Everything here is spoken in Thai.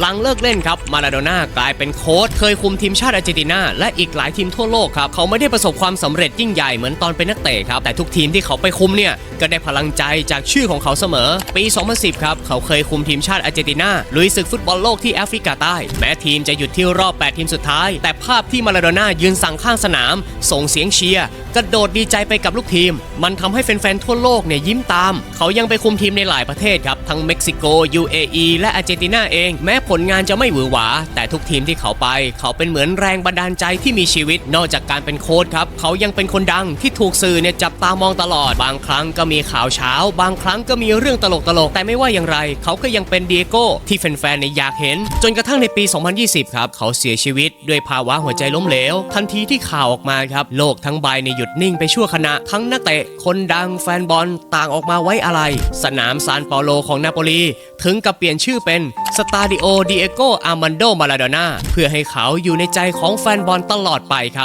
หลังเลิกเล่นครับมาราโดน่ากลายเป็นโค้ชเคยคุมทีมชาติอาร์เจนตินาและอีกหลายทีมทั่วโลกครับเขาไม่ได้ประสบความสำเร็จยิ่งใหญ่เหมือนตอนเป็นนักเตะครับแต่ทุกทีมที่เขาไปคุมเนี่ยก็ได้พลังใจจากชื่อของเขาเสมอ ปี 2010 ครับ เขาเคยคุมทีมชาติอาร์เจนตินาลุยศึกฟุตบอลโลกที่แอฟริกาใต้ แม้ทีมจะหยุดที่รอบ 8 ทีมสุดท้าย แต่ภาพที่มาราโดน่ายืนสั่งข้างสนาม ส่งเสียงเชียร์กระโดดดีใจไปกับลูกทีม มันทำให้แฟนๆทั่วโลกเนี่ยยิ้มตาม เขายังไปคุมทีมในหลายประเทศครับทั้งเม็กซิโก UAE และอาร์เจนตินาเองแม้ผลงานจะไม่หวือหวา แต่ทุกทีมที่เขาไป เขาเป็นเหมือนแรงบันดาลใจที่มีชีวิต นอกจากการเป็นโค้ชครับ เขายังเป็นคนดังที่ถูกสื่อเนี่ยจับตามองตลอด บางครั้งก็มีข่าวเช้า บางครั้งก็มีเรื่องตลกๆแต่ไม่ว่าอย่างไร เขาก็ยังเป็นเดียโก้ที่แฟนๆเนี่ยอยากเห็น จนกระทั่งในปี 2020 ครับ เขาเสียชีวิตด้วยภาวะหัวใจล้มเหลว ทันทีที่ข่าวออกมาครับโลกทั้งใบในหยุดนิ่งไปชั่วขณะทั้งนักเตะคนดังแฟนบอลต่างออกมาไว้อะไร สนามซานเปาโลของนาโปลีถึงกับเปลี่ยนชื่อเป็นสตาดิโอดิเอโกอาร์มันโดมาลาโดนาเพื่อให้เขาอยู่ในใจของแฟนบอลตลอดไปครับ